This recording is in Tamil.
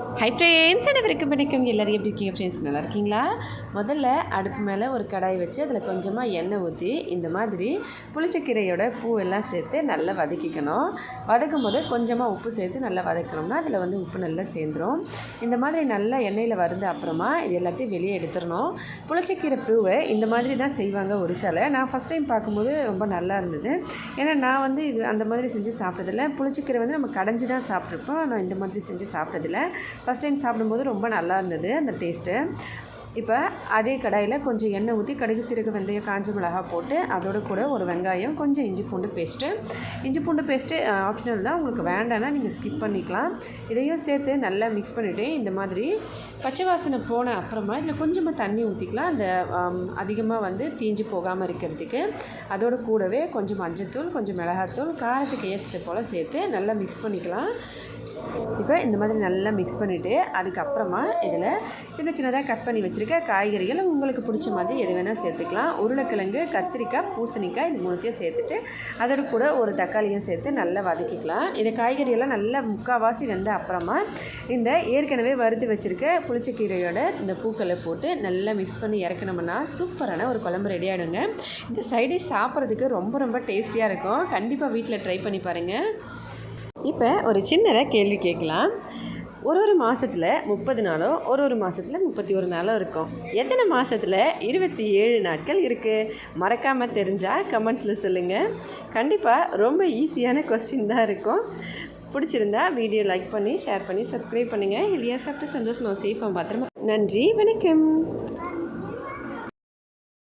Oh. ஹை ஃப்ரெண்ட்ஸ் அனைவருக்கும் வணக்கம்? எல்லோரும் எப்படி இருக்கீங்க? ஃப்ரெண்ட்ஸ் நல்லா இருக்கீங்களா? முதல்ல அடுப்பு மேலே ஒரு கடாய் வச்சு அதில் கொஞ்சமாக எண்ணெய் ஊற்றி இந்த மாதிரி புளிச்சக்கீரையோட பூவெல்லாம் சேர்த்து நல்லா வதக்கிக்கணும். வதக்கும் போது கொஞ்சமாக உப்பு சேர்த்து நல்லா வதக்கணும்னா அதில் வந்து உப்பு நல்லா சேர்ந்துடும் இந்த மாதிரி நல்லா எண்ணெயில் வருந்து அப்புறமா இது எல்லாத்தையும் வெளியே எடுத்துடணும். புளிச்சக்கீரை பூவை இந்த மாதிரி தான் செய்வாங்க ஒரிசால. நான் ஃபஸ்ட் டைம் பார்க்கும்போது ரொம்ப நல்லா இருந்தது. ஏன்னா நான் வந்து இது அந்த மாதிரி செஞ்சு சாப்பிட்டதில்ல. புளிச்சக்கீரை வந்து நம்ம கடைஞ்சி தான் சாப்பிட்ருப்போம் நான் இந்த மாதிரி செஞ்சு சாப்பிட்டதில்ல. ஃபஸ்ட் டைம் சாப்பிடும்போது ரொம்ப நல்லா இருந்தது அந்த டேஸ்ட்டு இப்போ அதே கடாயில் கொஞ்சம் எண்ணெய் ஊற்றி கடுகு சீரக வெந்தயம் காஞ்ச மிளகா போட்டு அதோட கூட ஒரு வெங்காயம் கொஞ்சம் இஞ்சி பூண்டு பேஸ்ட்டு இஞ்சி பூண்டு பேஸ்ட்டு ஆப்ஷனல் தான். உங்களுக்கு வேண்டாம்னா நீங்கள் ஸ்கிப் பண்ணிக்கலாம். இதையும் சேர்த்து நல்லா மிக்ஸ் பண்ணிவிட்டு இந்த மாதிரி பச்சை வாசனை போன அப்புறமா இதில் கொஞ்சமாக தண்ணி ஊற்றிக்கலாம் அந்த அதிகமாக வந்து தீஞ்சு போகாமல் இருக்கிறதுக்கு. அதோட கூடவே கொஞ்சம் மஞ்சத்தூள் கொஞ்சம் மிளகாத்தூள் காரத்துக்கு ஏற்றது போல் சேர்த்து நல்லா மிக்ஸ் பண்ணிக்கலாம். இப்போ இந்த மாதிரி நல்லா மிக்ஸ் பண்ணிவிட்டு அதுக்கப்புறமா இதில் சின்ன சின்னதாக கட் பண்ணி வச்சுருக்க காய்கறிகள் உங்களுக்கு பிடிச்ச மாதிரி எது வேணால் சேர்த்துக்கலாம். உருளைக்கிழங்கு கத்திரிக்காய் பூசணிக்காய் இது மூணுத்தையும் சேர்த்துட்டு அதோட கூட ஒரு தக்காளியும் சேர்த்து நல்லா வதக்கிக்கலாம். இந்த காய்கறியெல்லாம் நல்லா முக்கால்வாசி வெந்த அப்புறமா இந்த ஏற்கனவே வறுத்து வச்சுருக்க புளிச்சக்கீரையோட இந்த பூக்களை போட்டு நல்லா மிக்ஸ் பண்ணி இறக்கணும்னா சூப்பரான ஒரு குழம்பு ரெடி ஆகிடுங்க இந்த சைடே சாப்பிட்றதுக்கு ரொம்ப ரொம்ப டேஸ்டியாக இருக்கும். கண்டிப்பாக வீட்டில் ட்ரை பண்ணி பாருங்கள் இப்போ ஒரு சின்னதாக கேள்வி கேட்கலாம். ஒரு ஒரு மாதத்தில் முப்பது நாளோ ஒரு ஒரு மாதத்தில் முப்பத்தி ஒரு நாளோ இருக்கும். எத்தனை மாதத்தில் இருபத்தி ஏழு நாட்கள் இருக்குது மறக்காமல் தெரிஞ்சால் கமெண்ட்ஸில் சொல்லுங்கள் கண்டிப்பாக ரொம்ப ஈஸியான கொஸ்டின் தான் இருக்கும். பிடிச்சிருந்தா வீடியோ லைக் பண்ணி ஷேர் பண்ணி சப்ஸ்கிரைப் பண்ணுங்கள் இல்லையா சாப்பிட்டு சந்தோஷமாக சேஃபாக பத்திரமா. நன்றி வணக்கம்.